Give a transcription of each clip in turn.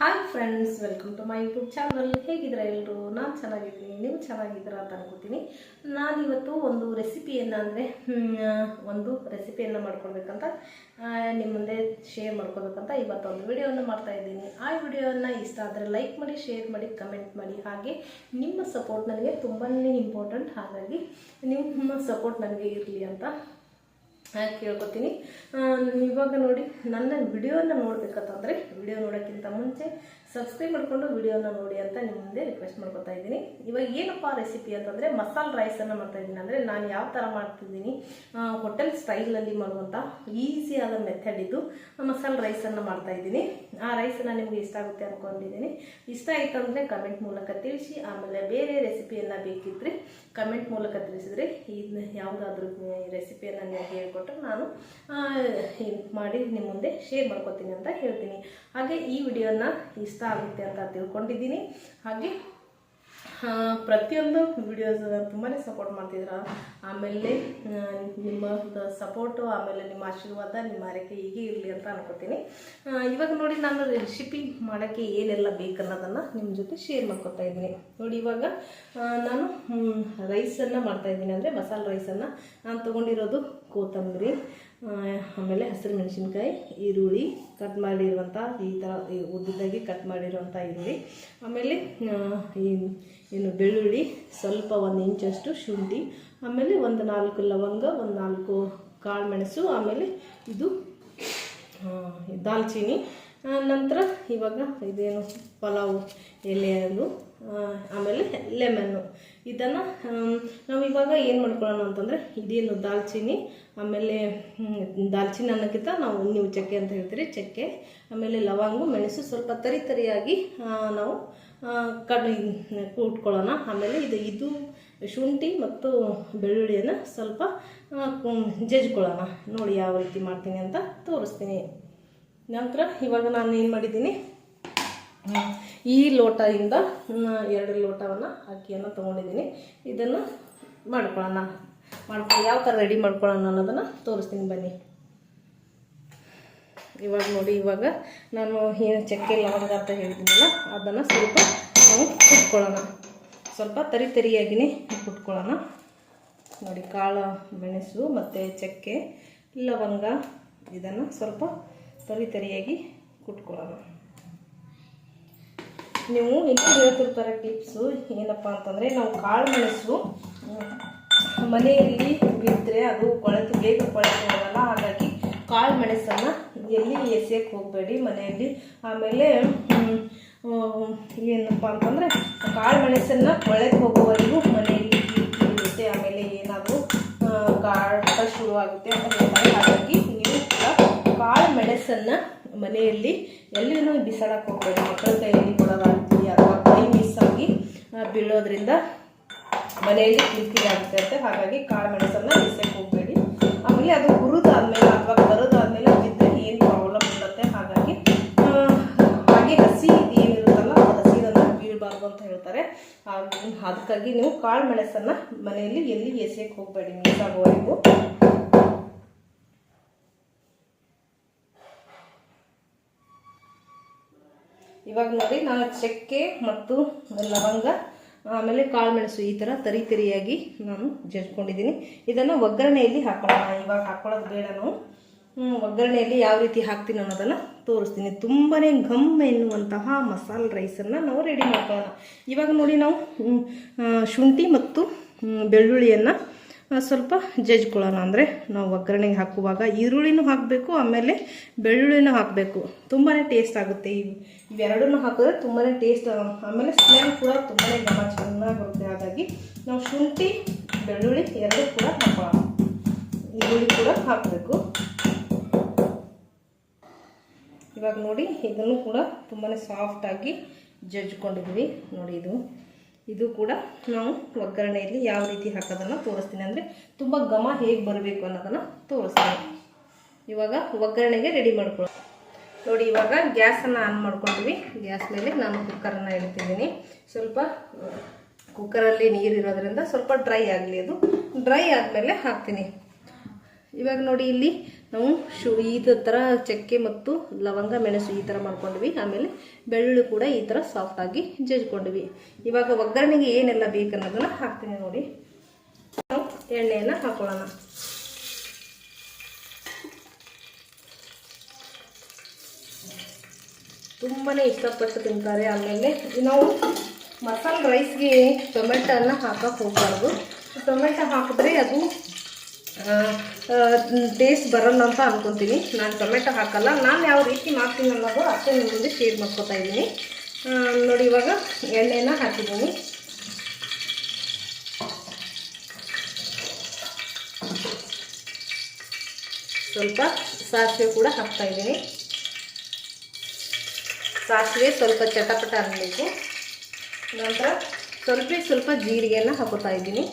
Hi friends welcome to my YouTube channel ಹೇಗಿದ್ದೀರಾ ಎಲ್ಲರೂ ನಾನು ಚೆನ್ನಾಗಿದ್ದೀನಿ. ನೀವು ಚೆನ್ನಾಗಿದ್ದೀರಾ ಅಂತ ಅನ್ಕೋತೀನಿ. ನಾನಿವತ್ತು ಒಂದು ರೆಸಿಪಿಯನ್ನು ಅಂದರೆ ಒಂದು ರೆಸಿಪಿಯನ್ನು ಮಾಡ್ಕೊಳ್ಬೇಕಂತ ನಿಮ್ಮ ಮುಂದೆ ಶೇರ್ ಮಾಡ್ಕೊಳ್ಬೇಕಂತ ಇವತ್ತೊಂದು ವಿಡಿಯೋವನ್ನು ಮಾಡ್ತಾ ಇದ್ದೀನಿ. ಆ ವಿಡಿಯೋವನ್ನು ಇಷ್ಟ ಆದರೆ ಲೈಕ್ ಮಾಡಿ ಶೇರ್ ಮಾಡಿ ಕಮೆಂಟ್ ಮಾಡಿ. ಹಾಗೆ ನಿಮ್ಮ ಸಪೋರ್ಟ್ ನನಗೆ ತುಂಬಾ ಇಂಪಾರ್ಟೆಂಟ್ ಹಾಗಾಗಿ ನಿಮ್ಮ ಸಪೋರ್ಟ್ ನನಗೆ ಇರಲಿ ಅಂತ ಕೇಳ್ಕೊತೀನಿ. ಇವಾಗ ನೋಡಿ ನನ್ನ ವಿಡಿಯೋನ ನೋಡಬೇಕಂತಂದರೆ ವಿಡಿಯೋ ನೋಡೋಕ್ಕಿಂತ ಮುಂಚೆ ಸಬ್ಸ್ಕ್ರೈಬ್ ಮಾಡಿಕೊಂಡು ವಿಡಿಯೋನ ನೋಡಿ ಅಂತ ನಿಮ್ಮ ಮುಂದೆ ರಿಕ್ವೆಸ್ಟ್ ಮಾಡ್ಕೊತಾ ಇದ್ದೀನಿ. ಇವಾಗ ಏನಪ್ಪ ರೆಸಿಪಿ ಅಂತಂದರೆ ಮಸಾಲೆ ರೈಸನ್ನು ಮಾಡ್ತಾ ಇದ್ದೀನಿ. ಅಂದರೆ ನಾನು ಯಾವ ಥರ ಮಾಡ್ತಿದ್ದೀನಿ ಹೋಟೆಲ್ ಸ್ಟೈಲಲ್ಲಿ ಮಾಡುವಂಥ ಈಸಿಯಾದ ಮೆಥಡ್ ಇದು ಮಸಾಲೆ ರೈಸನ್ನು ಮಾಡ್ತಾ ಇದ್ದೀನಿ. ಆ ರೈಸನ್ನು ನಿಮಗೆ ಇಷ್ಟ ಆಗುತ್ತೆ ಅಂದ್ಕೊಂಡಿದ್ದೀನಿ ಇಷ್ಟ ಆಯಿತು ಅಂದರೆ ಕಮೆಂಟ್ ಮೂಲಕ ತಿಳಿಸಿ, ಆಮೇಲೆ ಬೇರೆ ರೆಸಿಪಿಯನ್ನು ಬೇಕಿದ್ದರೆ ಕಮೆಂಟ್ ಮೂಲಕ ತಿಳಿಸಿದರೆ ಇದನ್ನ ಯಾವುದಾದ್ರೂ ರೆಸಿಪಿಯನ್ನು ನೀವು ಹೇಳ್ಕೊಟ್ಟು ನಾನು ಮಾಡಿ ನಿಮ್ಮ ಮುಂದೆ ಶೇರ್ ಮಾಡ್ಕೊತೀನಿ ಅಂತ ಹೇಳ್ತೀನಿ. ಹಾಗೆ ಈ ವಿಡಿಯೋನ ಇಷ್ಟ ಆಗುತ್ತೆ ಅಂತ ತಿಳ್ಕೊಂಡಿದ್ದೀನಿ. ಹಾಗೆ ಪ್ರತಿಯೊಂದು ವಿಡಿಯೋಸ್ ತುಂಬಾ ಸಪೋರ್ಟ್ ಮಾಡ್ತಿದ್ರ ಆಮೇಲೆ ನಿಮ್ಮ ಸಪೋರ್ಟು ಆಮೇಲೆ ನಿಮ್ಮ ಆಶೀರ್ವಾದ, ನಿಮ್ಮ ಆರೈಕೆ ಹೀಗೆ ಇರಲಿ ಅಂತ ಅನ್ಕೋತೀನಿ. ಇವಾಗ ನೋಡಿ ನಾನು ರೆಸಿಪಿ ಮಾಡೋಕ್ಕೆ ಏನೆಲ್ಲ ಬೇಕನ್ನೋದನ್ನು ನಿಮ್ಮ ಜೊತೆ ಶೇರ್ ಮಾಡ್ಕೊತಾ ಇದ್ದೀನಿ. ನೋಡಿ ಇವಾಗ ನಾನು ರೈಸನ್ನು ಮಾಡ್ತಾಯಿದ್ದೀನಿ ಅಂದರೆ ಮಸಾಲೆ ರೈಸನ್ನು ನಾನು ತೊಗೊಂಡಿರೋದು ಕೊತ್ತಂಬರಿ. ಆಮೇಲೆ ಹಸಿರು ಮೆಣಸಿನ್ಕಾಯಿ, ಈರುಳ್ಳಿ ಕಟ್ ಮಾಡಿರುವಂಥ ಈ ಥರ ಉದ್ದದಾಗಿ ಕಟ್ ಮಾಡಿರುವಂಥ ಈರುಳ್ಳಿ. ಆಮೇಲೆ ಈ- ಏನು ಬೆಳ್ಳುಳ್ಳಿ ಸ್ವಲ್ಪ ಒಂದು ಇಂಚಷ್ಟು ಶುಂಠಿ, ಆಮೇಲೆ ಒಂದು ನಾಲ್ಕು ಲವಂಗ, ಒಂದು ನಾಲ್ಕು ಕಾಳು ಮೆಣಸು, ಆಮೇಲೆ ಇದು ದಾಲ್ಚೀನಿ. ನಂತರ ಇವಾಗ ಇದೇನು ಪಲಾವ್ ಎಲೆ ಆಮೇಲೆ ಲೆಮನ್ನು. ಇದನ್ನು ನಾವು ಇವಾಗ ಏನು ಮಾಡ್ಕೊಳ್ಳೋಣ ಅಂತಂದರೆ ಇದೇನು ದಾಲ್ಚಿನ್ನಿ, ಆಮೇಲೆ ದಾಲ್ಚಿನಿ ದಾಲ್ಚಿನ್ನಿ ಅನ್ನೋಕ್ಕಿಂತ ನಾವು ನೀವು ಚಕ್ಕೆ ಅಂತ ಹೇಳ್ತೀರಿ, ಚಕ್ಕೆ, ಆಮೇಲೆ ಲವಂಗ, ಮೆಣಸು ಸ್ವಲ್ಪ ತರಿ ತರಿಯಾಗಿ ನಾವು ಕಡ್ ಕೂಟ್ಕೊಳ್ಳೋಣ ಆಮೇಲೆ ಇದು ಇದು ಶುಂಠಿ ಮತ್ತು ಬೆಳ್ಳುಳ್ಳಿಯನ್ನು ಸ್ವಲ್ಪ ಜಜ್ಕೊಳ್ಳೋಣ. ನೋಡಿ ಯಾವ ರೀತಿ ಮಾಡ್ತೀನಿ ಅಂತ ತೋರಿಸ್ತೀನಿ. ನಂತರ ಇವಾಗ ನಾನು ಏನು ಮಾಡಿದ್ದೀನಿ? ಈ ಲೋಟದಿಂದ ಎರಡು ಲೋಟವನ್ನು ಅಕ್ಕಿಯನ್ನು ತೊಗೊಂಡಿದ್ದೀನಿ. ಇದನ್ನು ಮಾಡ್ಕೊಳ್ಳೋಣ. ಮಾಡ್ಕೊಂಡು ಯಾವ ಥರ ರೆಡಿ ಮಾಡ್ಕೊಳ್ಳೋಣ ಅನ್ನೋದನ್ನು ತೋರಿಸ್ತೀನಿ ಬನ್ನಿ. ಇವಾಗ ನೋಡಿ, ಇವಾಗ ನಾನು ಏನು ಚಕ್ಕೆ ಲವಂಗ ಅಂತ ಹೇಳಿದ್ದೀನಲ್ಲ ಅದನ್ನು ಸ್ವಲ್ಪ ನಾವು ಕುಟ್ಕೊಳ್ಳೋಣ. ಸ್ವಲ್ಪ ತರಿ ತರಿಯಾಗಿನೇ ಕುಟ್ಕೊಳ್ಳೋಣ. ನೋಡಿ, ಕಾಳು, ಮೆಣಸು ಮತ್ತು ಚಕ್ಕೆ, ಲವಂಗ, ಇದನ್ನು ಸ್ವಲ್ಪ ತರಿ ತರಿಯಾಗಿ ಕುಟ್ಕೊಳ್ಳೋಣ. ನೀವು ಇನ್ನೂ ಹೇಳ್ತಿರ್ತಾರೆ ಟಿಪ್ಸು, ಏನಪ್ಪ ಅಂತಂದರೆ ನಾವು ಕಾಳು ಮೆಣಸು ಮನೆಯಲ್ಲಿ ಬಿದ್ದರೆ ಅದು ಕೊಳೆತು ಬೇಗ ಕೊಳೆತು ಹೋಗಲ್ಲ ಹಾಗಾಗಿ ಕಾಳು ಮೆಣಸನ್ನು ಎಲ್ಲಿ ಎಸೆಯಕ್ಕೆ ಹೋಗಬೇಡಿ ಮನೆಯಲ್ಲಿ. ಆಮೇಲೆ ಏನಪ್ಪ ಅಂತಂದರೆ ಕಾಳು ಮೆಣಸನ್ನು ಕೊಳೆತು ಹೋಗುವವರೆಗೂ ಮನೆಯಲ್ಲಿ ಇರುತ್ತೆ. ಆಮೇಲೆ ಏನಾದರೂ ಕಾಟ ಶುರುವಾಗುತ್ತೆ ಅಂತ ಹೇಳ್ತಾರೆ. ಹಾಗಾಗಿ ನೀವು ಕೂಡ ಕಾಳು ಮೆಣಸನ್ನು ಮನೆಯಲ್ಲಿ ಎಲ್ಲಿನೂ ಬಿಸಾಡಕ್ಕೆ ಹೋಗಬೇಡಿ. ಮಕ್ಕಳ ಕೈಯಲ್ಲಿ ಕೊಡೋದಾಗ್ತೀವಿ ಅಥವಾ ಕೈ ಆಗಿ ಬೀಳೋದ್ರಿಂದ ಮನೆಯಲ್ಲಿ ಕಿರಿಕಿರಿ ಹಾಗಾಗಿ ಕಾಳು ಮೆಣಸನ್ನು ಬಿಸಕ್ಕೆ ಹೋಗಬೇಡಿ. ಆಮೇಲೆ ಅದು ಹುರಿದಾದ್ಮೇಲೆ ಅಥವಾ ಕರೆದಾದ್ಮೇಲೆ ಬಿದ್ದರೆ ಏನು ಪ್ರಾಬ್ಲಮ್ ಇರುತ್ತೆ. ಹಾಗಾಗಿ ಹಾಗೆ ಹಸಿ ಏನಿರುತ್ತಲ್ಲ, ಆ ಹಸಿರನ್ನು ಬೀಳಬಾರ್ದು ಅಂತ ಹೇಳ್ತಾರೆ. ಅದಕ್ಕಾಗಿ ನೀವು ಕಾಳು ಮೆಣಸನ್ನು ಮನೆಯಲ್ಲಿ ಎಲ್ಲಿ ಎಸೆಯಕ್ಕೆ ಹೋಗಬೇಡಿ ಮಿಸ್ ಆಗುವವರೆಗೂ ಇವಾಗ ನೋಡಿ, ನಾನು ಚಕ್ಕೆ ಮತ್ತು ಲವಂಗ, ಆಮೇಲೆ ಕಾಳು ಮೆಣಸು ಈ ಥರ ತರಿ ತರಿಯಾಗಿ ನಾನು ಜಜ್ಕೊಂಡಿದ್ದೀನಿ ಇದನ್ನು ಒಗ್ಗರಣೆಯಲ್ಲಿ ಹಾಕೋಣ. ಇವಾಗ ಹಾಕೊಳ್ಳೋದು ಬೇಡ ನಾವು. ಒಗ್ಗರಣೆಯಲ್ಲಿ ಯಾವ ರೀತಿ ಹಾಕ್ತೀನಿ ಅನ್ನೋದನ್ನು ತೋರಿಸ್ತೀನಿ. ತುಂಬಾ ಘಮ್ ಎನ್ನುವಂತಹ ಮಸಾಲೆ ರೈಸನ್ನು ನಾವು ರೆಡಿ ಮಾಡ್ಕೊಳ್ಳೋಣ. ಇವಾಗ ನೋಡಿ ನಾವು ಶುಂಠಿ ಮತ್ತು ಬೆಳ್ಳುಳ್ಳಿಯನ್ನು ಸ್ವಲ್ಪ ಜಜ್ಕೊಳ್ಳೋಣ ಅಂದರೆ ನಾವು ಒಗ್ಗರಣೆಗೆ ಹಾಕುವಾಗ ಈರುಳ್ಳಿನೂ ಹಾಕಬೇಕು, ಆಮೇಲೆ ಬೆಳ್ಳುಳ್ಳಿನೂ ಹಾಕಬೇಕು. ತುಂಬಾ ಟೇಸ್ಟ್ ಆಗುತ್ತೆ. ಇವು ಇವೆರಡನ್ನೂ ಹಾಕಿದ್ರೆ ತುಂಬಾ ಟೇಸ್ಟ್ ಆಮೇಲೆ ಸ್ಮೆಲ್ ಕೂಡ ತುಂಬಾ ಘಮ ಚೆನ್ನಾಗಿ ಬರುತ್ತೆ ಹಾಗಾಗಿ ನಾವು ಶುಂಠಿ, ಬೆಳ್ಳುಳ್ಳಿ ಎರಡೂ ಕೂಡ ಹಾಕೋಣ. ಈರುಳ್ಳಿ ಕೂಡ ಹಾಕಬೇಕು. ಇವಾಗ ನೋಡಿ, ಇದನ್ನು ಕೂಡ ತುಂಬಾ ಸಾಫ್ಟಾಗಿ ಜಜ್ಕೊಂಡಿದ್ವಿ ನೋಡಿ ಇದು. ಇದು ಕೂಡ ನಾವು ಒಗ್ಗರಣೆಯಲ್ಲಿ ಯಾವ ರೀತಿ ಹಾಕೋದನ್ನು ತೋರಿಸ್ತೀನಿ ಅಂದರೆ ತುಂಬ ಘಮ ಹೇಗೆ ಬರಬೇಕು ಅನ್ನೋದನ್ನು ತೋರಿಸ್ತೀನಿ. ಇವಾಗ ಒಗ್ಗರಣೆಗೆ ರೆಡಿ ಮಾಡ್ಕೊಳ್ಳೋಣ. ನೋಡಿ, ಇವಾಗ ಗ್ಯಾಸನ್ನು ಆನ್ ಮಾಡ್ಕೊಂಡ್ವಿ. ಗ್ಯಾಸ್ ಮೇಲೆ ನಾನು ಕುಕ್ಕರನ್ನು ಇಡ್ತಿದ್ದೀನಿ. ಸ್ವಲ್ಪ ಕುಕ್ಕರಲ್ಲಿ ನೀರಿರೋದ್ರಿಂದ ಸ್ವಲ್ಪ ಡ್ರೈ ಆಗಲಿ ಅದು. ಡ್ರೈ ಆದಮೇಲೆ ಹಾಕ್ತೀನಿ. ಇವಾಗ ನೋಡಿ, ಇಲ್ಲಿ ನಾವು ಶು ಈ ಥರ ಚಕ್ಕೆ ಮತ್ತು ಲವಂಗ, ಮೆಣಸು ಈ ಥರ ಮಾಡ್ಕೊಂಡ್ವಿ. ಆಮೇಲೆ ಬೆಳ್ಳುಳ್ಳಿ ಕೂಡ ಈ ಥರ ಸಾಫ್ಟಾಗಿ ಜಜ್ಕೊಂಡ್ವಿ. ಇವಾಗ ಒಗ್ಗರಣೆಗೆ ಏನೆಲ್ಲ ಬೇಕು ಅನ್ನೋದನ್ನ ಹಾಕ್ತೀನಿ ನೋಡಿ. ನಾವು ಎಣ್ಣೆಯನ್ನು ಹಾಕೊಳ್ಳೋಣ. ತುಂಬಾ ಇಷ್ಟಪಟ್ಟು ತಿಂತಾರೆ. ಆಮೇಲೆ ನಾವು ಮಸಾಲೆ ರೈಸ್ಗೆ ಟೊಮೆಟೊನ ಹಾಕಕ್ಕೆ ಹೋಗಬಾರ್ದು. ಟೊಮೆಟೊ ಹಾಕಿದ್ರೆ ಅದು ಟೇಸ್ಟ್ ಬರಲ್ಲ ಅಂತ ಅನ್ಕೊತೀನಿ. ನಾನು ಟೊಮೆಟೊ ಹಾಕಲ್ಲ. ನಾನು ಯಾವ ರೀತಿ ಮಾಡ್ತೀನಿ ಅನ್ನೋದು ಅಷ್ಟೇ ನಿಮ್ಮ ಮುಂದೆ ಶೇರ್ ಮಾಡ್ಕೊತಾ ಇದ್ದೀನಿ. ನೋಡಿ ಇವಾಗ ಎಣ್ಣೆನ ಹಾಕಿದ್ದೀನಿ. ಸ್ವಲ್ಪ ಸಾಸಿವೆ ಕೂಡ ಹಾಕ್ತಾ ಇದ್ದೀನಿ. ಸಾಸಿವೆ ಸ್ವಲ್ಪ ಚಟಪಟ ಅನ್ನಬೇಕು ನಂತರ ಸ್ವಲ್ಪ ಸ್ವಲ್ಪ ಜೀರಿಗೆನ ಹಾಕೋತಾ ಇದ್ದೀನಿ.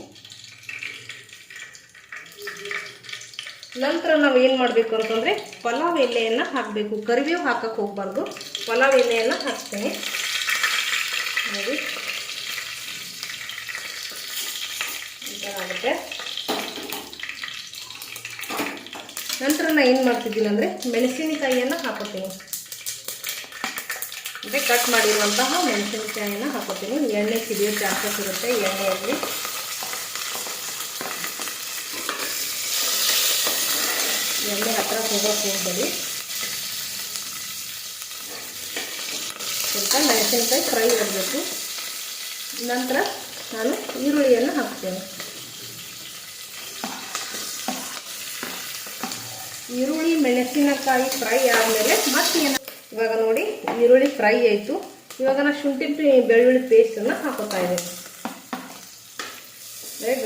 ನಂತರ ನಾವು ಏನು ಮಾಡಬೇಕು ಅಂತಂದರೆ ಪಲಾವ್ ಎಲೆಯನ್ನು ಹಾಕಬೇಕು. ಕರಿಬೇವು ಹಾಕಕ್ಕೆ ಹೋಗಬಾರ್ದು. ಪಲಾವ್ ಎಲೆಯನ್ನು ಹಾಕ್ತೀನಿ. ನೋಡಿ. ಈ ಆಗುತ್ತೆ. ನಂತರ ನಾನು ಏನು ಮಾಡ್ತಿದ್ದೀನಿ ಅಂದರೆ ಮೆಣಸಿನಕಾಯಿಯನ್ನು ಹಾಕೋತೀನಿ. ಅಂದರೆ ಕಟ್ ಮಾಡಿರುವಂತಹ ಮೆಣಸಿನಕಾಯಿಯನ್ನು ಹಾಕೋತೀನಿ. ಎಣ್ಣೆ ಸಿಡಿಯೋ ಚಾನ್ಸಸ್ ಇರುತ್ತೆ ಎಣ್ಣೆಯಲ್ಲಿ. ಎಣ್ಣೆ ಹತ್ರ ಹೋಗೋಕೆ ಹೋಗ್ಬೇಡಿ ಸ್ವಲ್ಪ ಮೆಣಸಿನಕಾಯಿ ಫ್ರೈ ಮಾಡಬೇಕು. ನಂತರ ನಾನು ಈರುಳ್ಳಿಯನ್ನು ಹಾಕ್ತೇನೆ. ಈರುಳ್ಳಿ, ಮೆಣಸಿನಕಾಯಿ ಫ್ರೈ ಆದಮೇಲೆ ಮತ್ತೆ ಇವಾಗ ನೋಡಿ, ಈರುಳ್ಳಿ ಫ್ರೈ ಆಯಿತು. ಇವಾಗ ನಾನು ಶುಂಠಿ ಬೆಳ್ಳುಳ್ಳಿ ಪೇಸ್ಟನ್ನು ಹಾಕೋತಾ ಇದ್ದೀನಿ.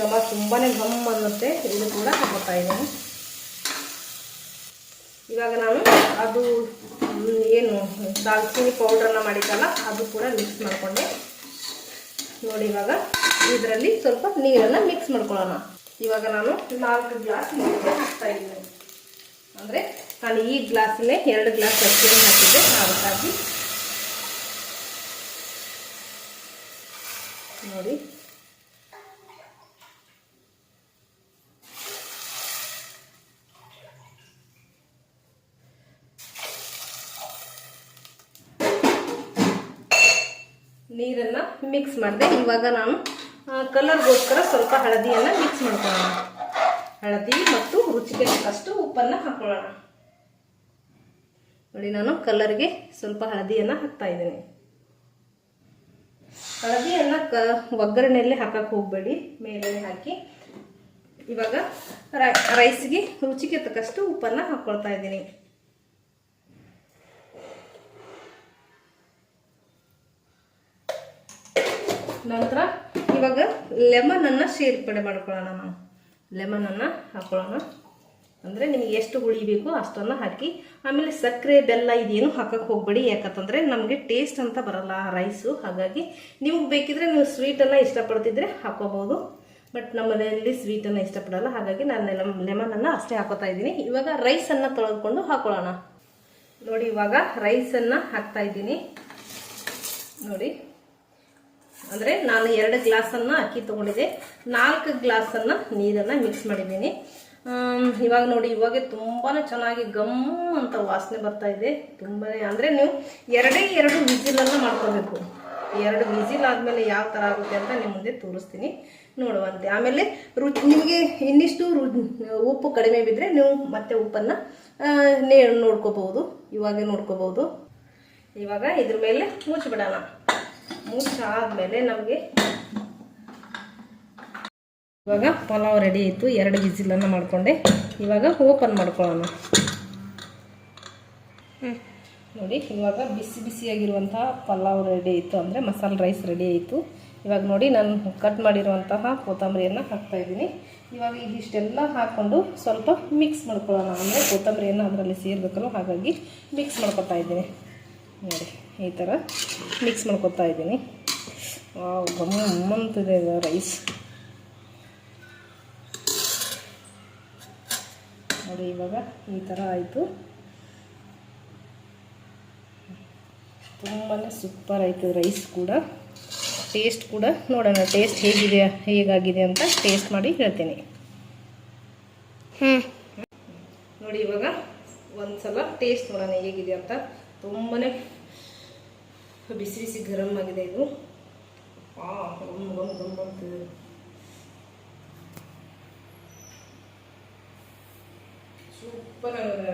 ಘಮ ತುಂಬಾ ಘಮ್ ಅನ್ನುತ್ತೆ. ಇದು ಕೂಡ ಹಾಕೋತಾ ಇದ್ದೀನಿ. ಇವಾಗ ನಾನು ಅದು ಏನು ದಾಲ್ಚಿನಿ ಪೌಡ್ರನ್ನ ಮಾಡಿದ್ದಲ್ಲ, ಅದು ಕೂಡ ಮಿಕ್ಸ್ ಮಾಡಿಕೊಂಡೆ. ನೋಡಿ ಇವಾಗ, ಇದರಲ್ಲಿ ಸ್ವಲ್ಪ ನೀರನ್ನು ಮಿಕ್ಸ್ ಮಾಡ್ಕೊಳ್ಳೋಣ. ಇವಾಗ ನಾನು ನಾಲ್ಕು ಗ್ಲಾಸ್ ನೀರು ಹಾಕ್ತಾ ಇದ್ದೀನಿ. ಅಂದರೆ ನಾನು ಈ ಗ್ಲಾಸಲ್ಲೇ ಎರಡು ಗ್ಲಾಸ್ ಅಕ್ಕಿ ಹಾಕಿದ್ದೆ. ಅದಕ್ಕಾಗಿ ನೋಡಿ ಮಿಕ್ಸ್ ಮಾಡಿದೆ. ಇವಾಗ ನಾನು ಕಲರ್ಗೋಸ್ಕರ ಸ್ವಲ್ಪ ಹಳದಿಯನ್ನು ಮಿಕ್ಸ್ ಮಾಡ್ಕೊಳ್ಳೋಣ. ಹಳದಿ ಮತ್ತು ರುಚಿಗೆ ತಕ್ಕಷ್ಟು ಉಪ್ಪನ್ನು ಹಾಕೊಳ್ಳೋಣ. ನೋಡಿ, ನಾನು ಕಲರ್ಗೆ ಸ್ವಲ್ಪ ಹಳದಿಯನ್ನು ಹಾಕ್ತಾ ಇದ್ದೀನಿ. ಹಳದಿಯನ್ನು ಕ, ಒಗ್ಗರಣೆಯಲ್ಲಿ ಹಾಕಕ್ಕೆ ಹೋಗಬೇಡಿ. ಮೇಲೆ ಹಾಕಿ. ಇವಾಗ ರೈಸ್ಗೆ ರುಚಿಗೆ ತಕ್ಕಷ್ಟು ಉಪ್ಪನ್ನು ಹಾಕ್ಕೊಳ್ತಾ ಇದ್ದೀನಿ. ನಂತರ ಇವಾಗ ಲೆಮನನ್ನು ಸೇರ್ಪಡೆ ಮಾಡ್ಕೊಳ್ಳೋಣ ನಾವು. ಲೆಮನನ್ನು ಹಾಕೊಳ್ಳೋಣ. ಅಂದರೆ ನಿಮಗೆ ಎಷ್ಟು ಹುಳಿ ಬೇಕೋ ಅಷ್ಟನ್ನು ಹಾಕಿ. ಆಮೇಲೆ ಸಕ್ಕರೆ ಬೆಲ್ಲ ಇದೇನು ಹಾಕಕ್ಕೆ ಹೋಗಬೇಡಿ. ಯಾಕಂತಂದ್ರೆ ನಮಗೆ ಟೇಸ್ಟ್ ಅಂತ ಬರಲ್ಲ ಆ ರೈಸು ಹಾಗಾಗಿ ನಿಮಗೆ ಬೇಕಿದ್ರೆ ನೀವು ಸ್ವೀಟನ್ನು ಇಷ್ಟಪಡ್ತಿದ್ರೆ ಹಾಕೋಬೋದು ಬಟ್ ನಮ್ಮ ಮನೆಯಲ್ಲಿ ಸ್ವೀಟನ್ನು ಇಷ್ಟಪಡಲ್ಲ. ಹಾಗಾಗಿ ನಾನು ಲೆಮನ್ ಲೆಮನನ್ನು ಅಷ್ಟೇ ಹಾಕೋತಾ ಇದ್ದೀನಿ. ಇವಾಗ ರೈಸನ್ನು ತೊಳೆದುಕೊಂಡು ಹಾಕೊಳ್ಳೋಣ. ನೋಡಿ, ಇವಾಗ ರೈಸನ್ನು ಹಾಕ್ತಾ ಇದ್ದೀನಿ. ನೋಡಿ. ಅಂದರೆ ನಾನು ಎರಡು ಗ್ಲಾಸನ್ನು ಅಕ್ಕಿ ತೊಗೊಂಡಿದ್ದೆ. ನಾಲ್ಕು ಗ್ಲಾಸನ್ನು ನೀರನ್ನು ಮಿಕ್ಸ್ ಮಾಡಿದ್ದೀನಿ. ಇವಾಗ ನೋಡಿ, ಇವಾಗ ತುಂಬಾ ಚೆನ್ನಾಗಿ ಗಮ್ ಅಂತ ವಾಸನೆ ಬರ್ತಾ ಇದೆ. ತುಂಬಾ ಅಂದರೆ ನೀವು ಎರಡೇ ಎರಡು ವಿಸಿಲನ್ನು ಮಾಡ್ಕೋಬೇಕು ಎರಡು ವಿಸಿಲ್ ಆದಮೇಲೆ ಯಾವ ಥರ ಆಗುತ್ತೆ ಅಂತ ನಿಮ್ಮ ಮುಂದೆ ತೋರಿಸ್ತೀನಿ. ನೋಡುವಂತೆ. ಆಮೇಲೆ ರುಚಿ, ನಿಮಗೆ ಇನ್ನಿಷ್ಟು ಉಪ್ಪು ಕಡಿಮೆ ಬಿದ್ದರೆ ನೀವು ಮತ್ತೆ ಉಪ್ಪನ್ನು ನೇ, ನೋಡ್ಕೋಬಹುದು. ಇವಾಗೆ ನೋಡ್ಕೋಬಹುದು. ಇವಾಗ ಇದ್ರ ಮೇಲೆ ಮುಚ್ಚಿಬಿಡೋಣ. ಮುಚ್ಚಾದ್ಮೇಲೆ ನಮಗೆ ಇವಾಗ ಪಲಾವ್ ರೆಡಿ ಆಯಿತು ಎರಡು ಬಿಸಿಲನ್ನು ಮಾಡಿಕೊಂಡೆ. ಇವಾಗ ಓಪನ್ ಮಾಡ್ಕೊಳ್ಳೋಣ. ನೋಡಿ ಇವಾಗ ಬಿಸಿ ಬಿಸಿಯಾಗಿರುವಂತಹ ಪಲಾವ್ ರೆಡಿ ಆಯಿತು ಅಂದರೆ ಮಸಾಲೆ ರೈಸ್ ರೆಡಿ ಆಯಿತು. ಇವಾಗ ನೋಡಿ ನಾನು ಕಟ್ ಮಾಡಿರುವಂತಹ ಕೊತ್ತಂಬರಿಯನ್ನು ಹಾಕ್ತಾಯಿದ್ದೀನಿ ಇವಾಗ ಇದಿಷ್ಟೆಲ್ಲ ಹಾಕ್ಕೊಂಡು ಸ್ವಲ್ಪ ಮಿಕ್ಸ್ ಮಾಡ್ಕೊಳ್ಳೋಣ. ಅಂದರೆ ಕೊತ್ತಂಬರಿಯನ್ನು ಅದರಲ್ಲಿ ಸೇರಬೇಕಲ್ಲ ಹಾಗಾಗಿ ಮಿಕ್ಸ್ ಮಾಡ್ಕೊತಾ ಇದ್ದೀನಿ. ನೋಡಿ. ಈ ಥರ ಮಿಕ್ಸ್ ಮಾಡ್ಕೊತಾ ಇದ್ದೀನಿ. ಗಮ್ಮಂತಿದೆ ರೈಸ್ ನೋಡಿ ಇವಾಗ ಈ ಥರ ಆಯಿತು. ತುಂಬಾ ಸೂಪರ್ ಆಯಿತು ರೈಸ್ ಕೂಡ. ಟೇಸ್ಟ್ ಕೂಡ ನೋಡೋಣ ಟೇಸ್ಟ್ ಹೇಗಿದೆ ಹೇಗಾಗಿದೆ ಅಂತ ಟೇಸ್ಟ್ ಮಾಡಿ ಹೇಳ್ತೀನಿ. ಹ್ಞೂ ಸಲ ಟೇಸ್ಟ್ ನೋಡೋಣ ಹೇಗಿದೆ ಅಂತ. ತುಂಬಾ ಬಿಸಿ ಬಿಸಿ ಗರಂ ಆಗಿದೆ ಇದು. ಸೂಪರ್ ಆಗಿದೆ.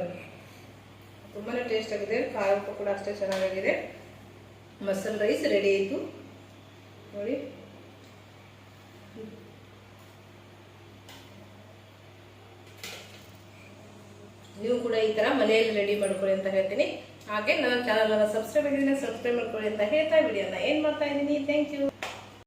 ತುಂಬಾ ಟೇಸ್ಟ್ ಆಗಿದೆ. ಖಾರ ಕೂಡ ಅಷ್ಟೇ ಚೆನ್ನಾಗಾಗಿದೆ. ಮಸಾಲೆ ರೈಸ್ ರೆಡಿ ಆಯಿತು. ನೋಡಿ. ನೀವು ಕೂಡ ಈ ಥರ ಮನೆಯಲ್ಲಿ ರೆಡಿ ಮಾಡ್ಕೊಳ್ಳಿ ಅಂತ ಹೇಳ್ತೀನಿ. ಹಾಗೆ ನನ್ನ ಚಾನಲನ್ನು ಸಬ್ಸ್ಕ್ರೈಬ್ ಆಗಿದ್ದೀನಿ ಸಬ್ಸ್ಕ್ರೈಬ್ ಮಾಡ್ಕೊಳ್ಳಿ ಅಂತ ಹೇಳ್ತಾ ವಿಡಿಯೋನ ಏನು ಮಾಡ್ತಾ ಇದ್ದೀನಿ? Thank you